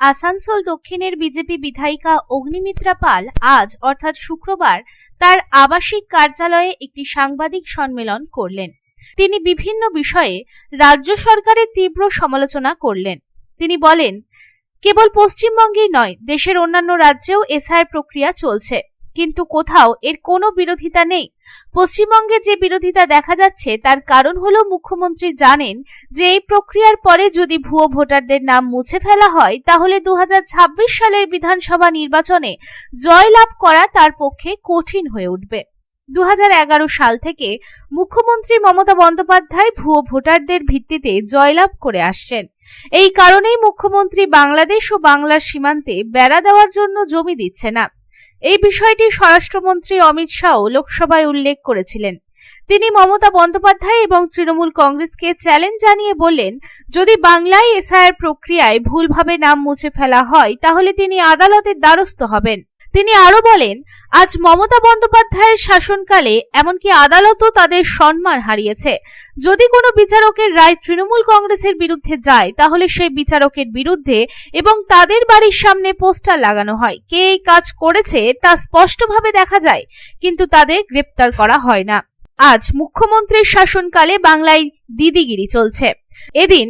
আসানসোল দক্ষিণের বিজেপি বিধায়িকা অগ্নিমিত্রা পাল আজ, অর্থাৎ শুক্রবার, তার আবাসিক কার্যালয়ে একটি সাংবাদিক সম্মেলন করলেন। তিনি বিভিন্ন বিষয়ে রাজ্য সরকারের তীব্র সমালোচনা করলেন। তিনি বলেন, কেবল পশ্চিমবঙ্গেই নয়, দেশের অন্যান্য রাজ্যেও এসআই প্রক্রিয়া চলছে। কিন্তু কোথাও এর কোনো বিরোধিতা নেই। পশ্চিমবঙ্গে যে বিরোধিতা দেখা যাচ্ছে, তার কারণ হলো মুখ্যমন্ত্রী জানেন যে এই প্রক্রিয়ার পরে যদি ভুয়ো ভোটারদের নাম মুছে ফেলা হয়, তাহলে দু হাজার ছাব্বিশ সালের বিধানসভা নির্বাচনে জয়লাভ করা তার পক্ষে কঠিন হয়ে উঠবে। দু হাজার এগারো সাল থেকে মুখ্যমন্ত্রী মমতা বন্দ্যোপাধ্যায় ভুয়ো ভোটারদের ভিত্তিতে জয়লাভ করে আসছেন। এই কারণেই মুখ্যমন্ত্রী বাংলাদেশ ও বাংলার সীমান্তে বেড়া দেওয়ার জন্য জমি দিচ্ছে না। এই বিষয়টি স্বরাষ্ট্রমন্ত্রী অমিত শাহ লোকসভায় উল্লেখ করেছিলেন। তিনি মমতা বন্দ্যোপাধ্যায় এবং তৃণমূল কংগ্রেসকে চ্যালেঞ্জ জানিয়ে বললেন, যদি বাংলায় এসআইআর প্রক্রিয়ায় ভুলভাবে নাম মুছে ফেলা হয়, তাহলে তিনি আদালতের দ্বারস্থ হবেন। তিনি আরও বলেন, আজ মমতা বন্দ্যোপাধ্যায়ের শাসনকালে এমনকি আদালতও তাদের সম্মান হারিয়েছে। যদি কোনো বিচারকের রায় তৃণমূল কংগ্রেসের বিরুদ্ধে যায়, তাহলে সেই বিচারকের বিরুদ্ধে এবং তাদের বাড়ির সামনে পোস্টার লাগানো হয়। কে এই কাজ করেছে তা স্পষ্টভাবে দেখা যায়, কিন্তু তাদের গ্রেপ্তার করা হয় না। আজ মুখ্যমন্ত্রীর শাসনকালে বাংলায় দিদিগিরি চলছে। এদিন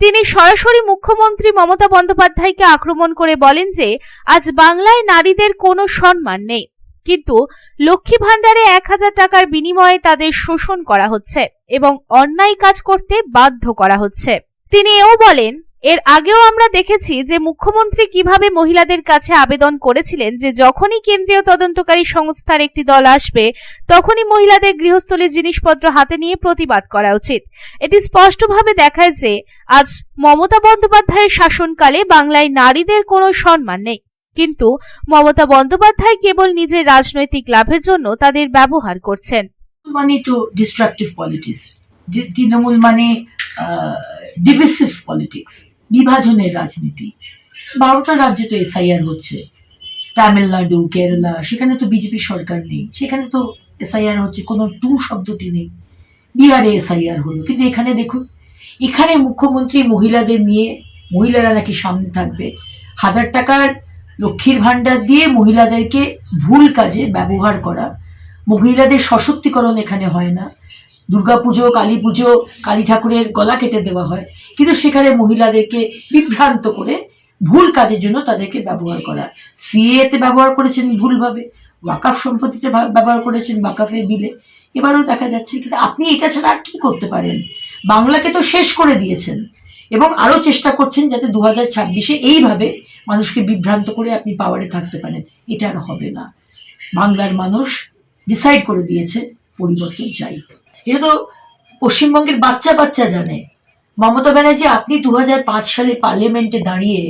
তিনি সরাসরি মুখ্যমন্ত্রী মমতা বন্দ্যোপাধ্যায়কে আক্রমণ করে বলেন যে, আজ বাংলায় নারীদের কোনো সম্মান নেই। কিন্তু লক্ষ্মী ভাণ্ডারে এক হাজার টাকার বিনিময়ে তাদের শোষণ করা হচ্ছে এবং অন্যায় কাজ করতে বাধ্য করা হচ্ছে। তিনি এও বলেন এর আগেও আমরা দেখেছি যে মুখ্যমন্ত্রী কীভাবে মহিলাদের কাছে আবেদন করেছিলেন যে যখনই কেন্দ্রীয় তদন্তকারী সংস্থার একটি দল আসবে, তখনই মহিলাদের গৃহস্থলী জিনিসপত্র হাতে নিয়ে প্রতিবাদ করা উচিত। এটি স্পষ্টভাবে দেখায় যে আজ মমতা বন্দ্যোপাধ্যায়ের শাসনকালে বাংলায় নারীদের কোনো সম্মান নেই। কিন্তু মমতা বন্দ্যোপাধ্যায় কেবল নিজের রাজনৈতিক লাভের জন্য তাদের ব্যবহার করছেন। মানে মানে ডিভিসিভ পলিটিক্স বিভাজনের রাজনীতি। বারোটা রাজ্যে তো এসআইআর হচ্ছে। তামিলনাড়ু, কেরালা, সেখানে তো বিজেপি সরকার নেই। সেখানে তো এসআইআর হচ্ছে, কোনো টু শব্দটি নেই। বিহারে এসআইআর হলো। কিন্তু এখানে দেখুন, এখানে মুখ্যমন্ত্রী মহিলাদের নিয়ে, মহিলারা নাকি সামনে থাকবে। হাজার টাকার লক্ষ্মীর ভাণ্ডার দিয়ে মহিলাদেরকে ভুল কাজে ব্যবহার করা। মহিলাদের সশক্তিকরণ এখানে হয় না। দুর্গাপুজো কালী পুজো কালী ঠাকুরের গলা কেটে দেওয়া হয়। কিন্তু সেখানে মহিলাদেরকে বিভ্রান্ত করে ভুল কাজের জন্য তাদেরকে ব্যবহার করা। সিএতে ব্যবহার করেছেন ভুলভাবে, ওয়াকাফ সম্পত্তিতে ব্যবহার করেছেন ওয়াকাফের বিলে। এবারও দেখা যাচ্ছে কিন্তু আপনি এটা ছাড়া আর কি করতে পারেন? বাংলাকে তো শেষ করে দিয়েছেন। এবং আরও চেষ্টা করছেন যাতে দু হাজার ছাব্বিশে এইভাবে মানুষকে বিভ্রান্ত করে আপনি পাওয়ারে থাকতে পারেন। এটা আর হবে না। বাংলার মানুষ ডিসাইড করে দিয়েছে, পরিবর্তন চাই। এটা তো পশ্চিমবঙ্গের বাচ্চা বাচ্চা জানে। মমতা ব্যানার্জি, আপনি দু হাজার পাঁচ সালে পার্লামেন্টে দাঁড়িয়ে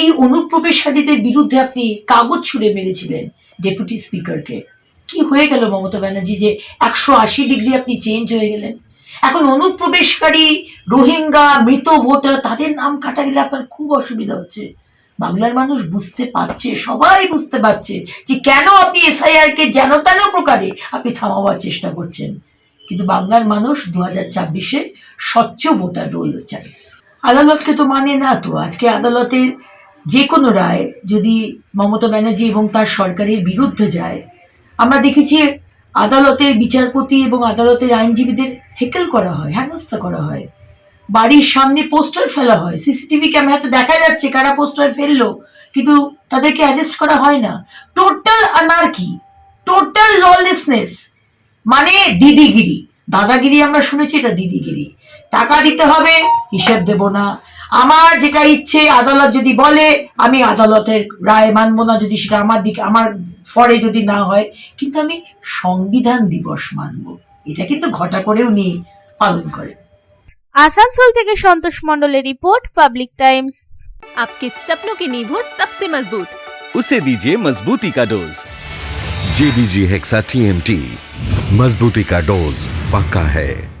এই অনুপ্রবেশকারীদের বিরুদ্ধে আপনি কাগজ ছুঁড়ে মেরেছিলেন ডেপুটি স্পিকারকে। কি হয়ে গেল মমতা ব্যানার্জি যে একশো আশি ডিগ্রি আপনি চেঞ্জ হয়ে গেলেন? এখন অনুপ্রবেশকারী, রোহিঙ্গা, মৃত ভোটার, তাদের নাম কাটা গেলে আপনার খুব অসুবিধা হচ্ছে। বাংলার মানুষ বুঝতে পারছে, সবাই বুঝতে পারছে যে কেন আপনি এসআইআর কে যেন তেন প্রকারে আপনি থামাবার চেষ্টা করছেন। কিন্তু বাংলার মানুষ দু হাজার ছাব্বিশে স্বচ্ছ ভোটার রোল চায়। আদালতকে তো মানে না তো, আজকে আদালতের যে কোনো রায় যদি মমতা ব্যানার্জি এবং তার সরকারের বিরুদ্ধে যায়, আমরা দেখেছি আদালতের বিচারপতি এবং আদালতের আইনজীবীদের হেকেল করা হয়, হেনস্থা করা হয়। বাড়ির সামনে পোস্টার ফেলা হয়, সিসিটিভি ক্যামেরাতে দেখা যাচ্ছে কারা পোস্টার ফেলল, কিন্তু তাদেরকে অ্যারেস্ট করা হয় না। টোটাল আনার্কি, টোটাল ললেসনেস মানে দিদিগিরি দাদাগিরি আমরা শুনেছি এটা দিদিগিরি টাকা দিতে হবে হিসেব দেব না আমার যেটা ইচ্ছে আদালত যদি বলে আমি আদালতের রায় মানবো না যদি সেটা আমার দিকে আমার ফরে যদি না হয় কিন্তু আমি সংবিধান দিবস মানবো এটা কিন্তু ঘটা করে উনি পালন করেন আসানসোল থেকে সন্তোষ মণ্ডলের রিপোর্ট পাবলিক টাইমস आपके सपनों की नींव हो सबसे मजबूत उसे दीजिए मजबूती का डोज जेबीजी हेक्सा टीएमटी मजबूती का डोज पक्का है।